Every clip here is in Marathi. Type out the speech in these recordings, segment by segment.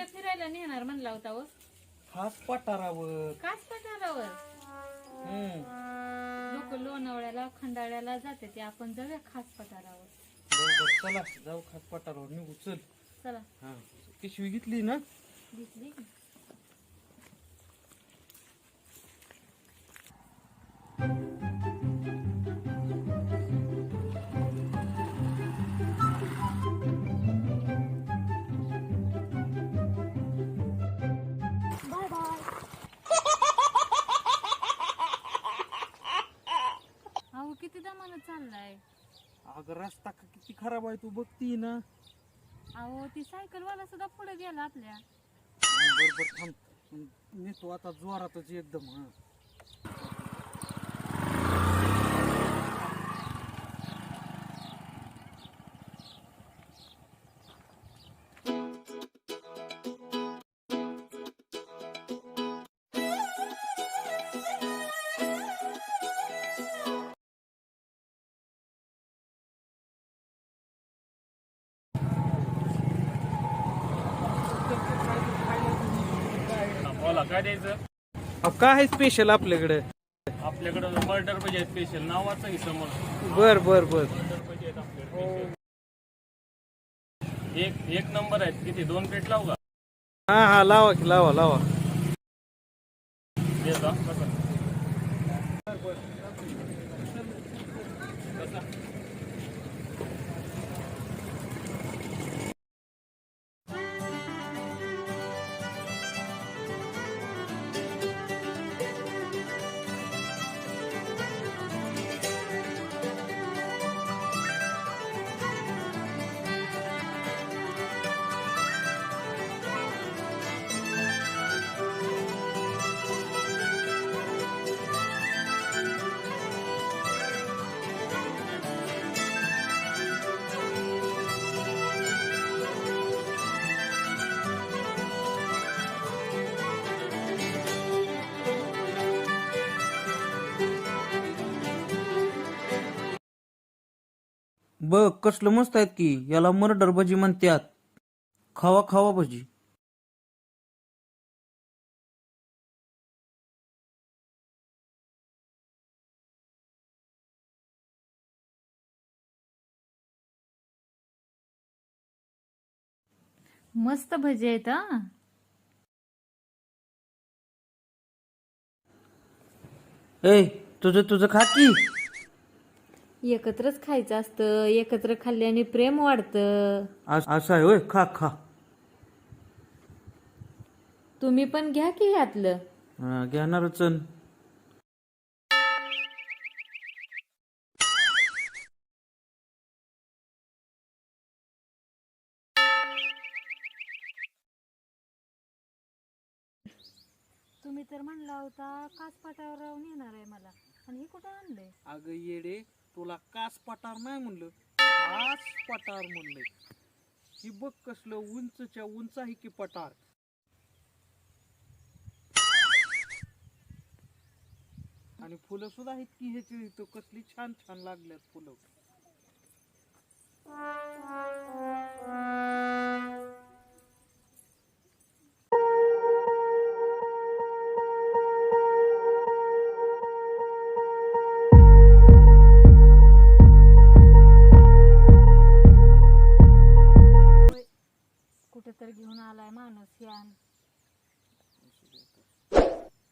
कुठं फिरायला नेणार म्हणला होता व. खास पठारावर. काच पठारावर? हम्म. लोक लोणावळ्याला खंडाळ्याला जाते ते. आपण जाऊया खास पठारावर. बरोबर. चला जाऊ खास पठारावर. निघू. चल. चला. हा. पिशवी घेतली ना? दिसली चाललाय. अगं रस्ता का किती खराब आहे तू बघती ना. अहो ती सायकल वाला सुद्धा पुढे गेला आपल्या. बरोबर थांब. नेतो आता जोरातच एकदम हा. बोला काय द्यायचं? अहो, काय आहे स्पेशल आपल्याकडे? आपल्याकडं मर्डर पाहिजे स्पेशल नावाचं की समोर बर बर बर. मर्डर पाहिजे आहेत आपल्याकडे special. एक एक नंबर आहेत. किती? दोन प्लेट लावू का? हा हा लावा की लावा लावा. दे जा, बघ कसलं मस्त आहेत की. याला मर्डर भजी म्हणतात खावा खावा भजी. मस्त भजी आहेत हा. ए तुझं तुझं खा की. एकत्रच खायचं असतं एकत्र खाल्ल्याने प्रेम वाढतं. अस- आहे होय. खा खा. तुम्ही पण घ्या की ह्यातलं. हा, घेणारच. तुम्ही तर म्हणला होता काच पाटावर राहून येणार आहे मला. आणि हे कुठं आणलंय? अगं येडे तुला कास पटार नाही म्हणलं? कास पटार म्हणलंय. ही बघ कसलं उंचच्या उंच आहे की पटार आणि फुलं सुद्धा आहेत की ह्याची कसली छान छान लागल्यात फुलं.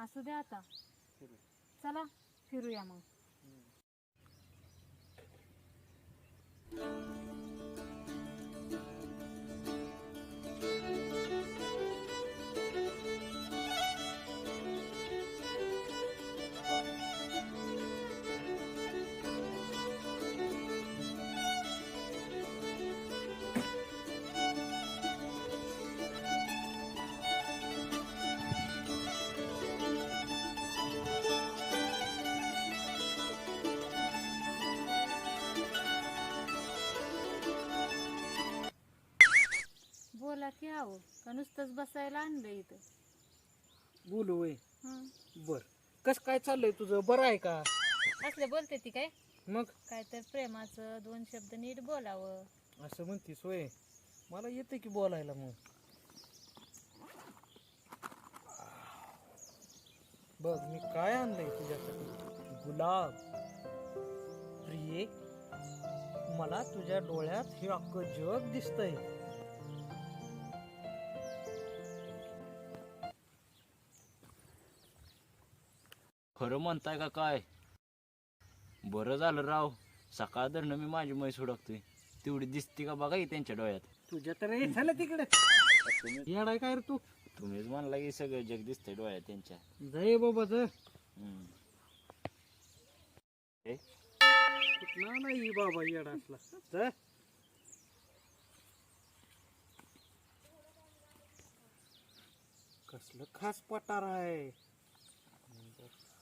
असू दे आता. चला फिरूया मग. बोला की हवं का नुसतंच बसायला आणलं इथं? बोलू वय. बर. कस काय चाललंय तुझं? बरं आहे का? असलं बोलते ती काय? मग? काय तर प्रेमाचं दोन शब्द नीट बोलावं. असं म्हणतीस वय. मला येते की बोलायला मग. बघ मी काय आणलंय तुझ्यासाठी? गुलाब. प्रिये मला तुझ्या डोळ्यात हे अख्खं जग दिसतंय. खरं म्हणताय का काय? बरं झालं राव. सकाळ धरणं मी माझी म्हैस हुडकतोय तेवढी दिसती का बघा त्यांच्या डोळ्यात. तुझ्या तर हे झालं तिकडे. येडाय काय रे तू? तुम्हीच म्हणला की सगळं जग दिसतंय डोळ्यात त्यांच्या. जय बाबा जय. हम्म. कुठला नाही बाबा येडा असला. जय. कसलं खास पटार आहे.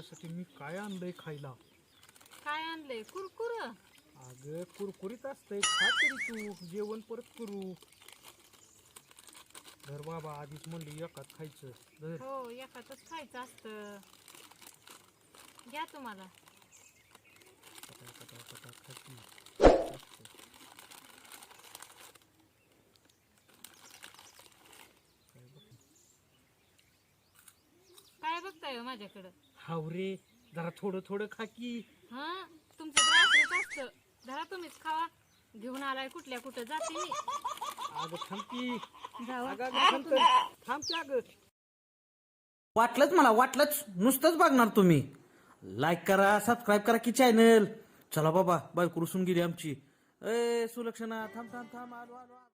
तुझ्यासाठी मी काय आणलंय खायला? काय आणलंय? कुरकुर? अगं कुरकुरीत असतंय. खा तरी तू. जेवण परत करू. धर बाबा आधीच म्हणली एकात खायचं. धर. हो एकातच खायचं असतं. घ्या तुम्हाला. पटा, पटा, पटा, खाती. काय बघताय हो माझ्याकडं. हावरे जरा थोडं थोडं खा की. हा? तुमचं तर असंच असतं. धरा तुम्हीच खावा. घेऊन आलाय कुठल्या कुठं जाते मी. अगं थांब की. जावा. अगं, अगं, थांब तर. थांब की अगं. वाटलंच मला वाटलंच. नुसतंच बघणार तुम्ही. लाईक करा सबस्क्राईब करा की चॅनल चला बाबा बायको रुसून गेली आमची. ए सुलक्षणा थांब थांब थांब. आलो आलो आलो.